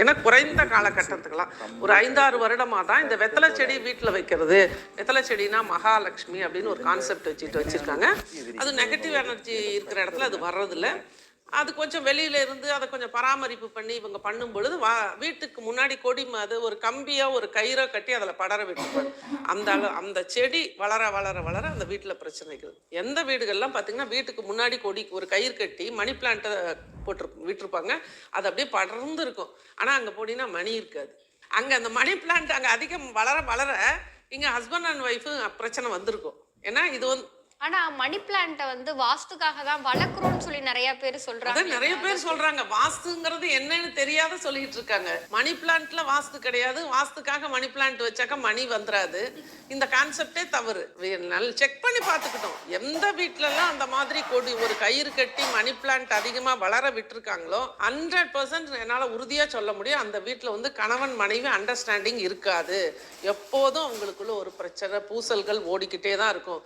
ஏன்னா குறைந்த காலகட்டத்துக்கெல்லாம். ஒரு ஐந்தாறு வருடமாக தான் இந்த வெத்தலை செடி வீட்டில் வைக்கிறது. வெத்தலை செடினா மகாலட்சுமி அப்படின்னு ஒரு கான்செப்ட் வச்சுட்டு வச்சுருக்காங்க. அது நெகட்டிவ் எனர்ஜி இருக்கிற இடத்துல அது வர்றதில்ல. அது கொஞ்சம் வெளியில இருந்து அதை கொஞ்சம் பராமரிப்பு பண்ணி இவங்க பண்ணும் பொழுது வா வீட்டுக்கு முன்னாடி கொடி ம- அது ஒரு கம்பியோ ஒரு கயிறோ கட்டி அதில் படர விட்டுருப்பாங்க அந்த அளவு அந்த செடி வளர வளர வளர அந்த வீட்டில் பிரச்சனைகள். எந்த வீடுகள்லாம் பார்த்தீங்கன்னா வீட்டுக்கு முன்னாடி கொடி ஒரு கயிறு கட்டி மணி பிளான்ட்டை போட்டு விட்டுருப்பாங்க. அது அப்படியே படர்ந்து இருக்கும். ஆனால் அங்கே போனீங்கன்னா மணி இருக்காது. அங்கே அந்த மணி பிளான்ட் அங்கே அதிகம் வளர வளர இங்கே ஹஸ்பண்ட் அண்ட் ஒய்ஃபு பிரச்சனை வந்திருக்கும். ஏன்னா இது வந்து ஆனா மணி பிளான்ட்டை வந்து வாஸ்துக்காக தான் வளர்க்குறோம்னு சொல்லி நிறைய பேர் சொல்றாங்க. நிறைய பேர் சொல்றாங்க. வாஸ்துங்கிறது என்னன்னு தெரியாத சொல்லிட்டு இருக்காங்க. மணி பிளான்ட்ல வாஸ்து கிடையாது. வாஸ்துக்காக மணி பிளான்ட் வச்சாக்க மணி வந்துராது. இந்த கான்செப்டே தவறு. செக் பண்ணி பார்த்துக்கிட்டோம். எந்த வீட்லலாம் அந்த மாதிரி கொடி ஒரு கயிறு கட்டி மணி பிளான்ட் அதிகமா வளர விட்டுருக்காங்களோ ஹண்ட்ரட் பர்சன்ட் என்னால் உறுதியா சொல்ல முடியும். அந்த வீட்டில் வந்து கணவன் மனைவி அண்டர்ஸ்டாண்டிங் இருக்காது. எப்போதும் அவங்களுக்குள்ள ஒரு பிரச்சனை பூசல்கள் ஓடிக்கிட்டே தான் இருக்கும்.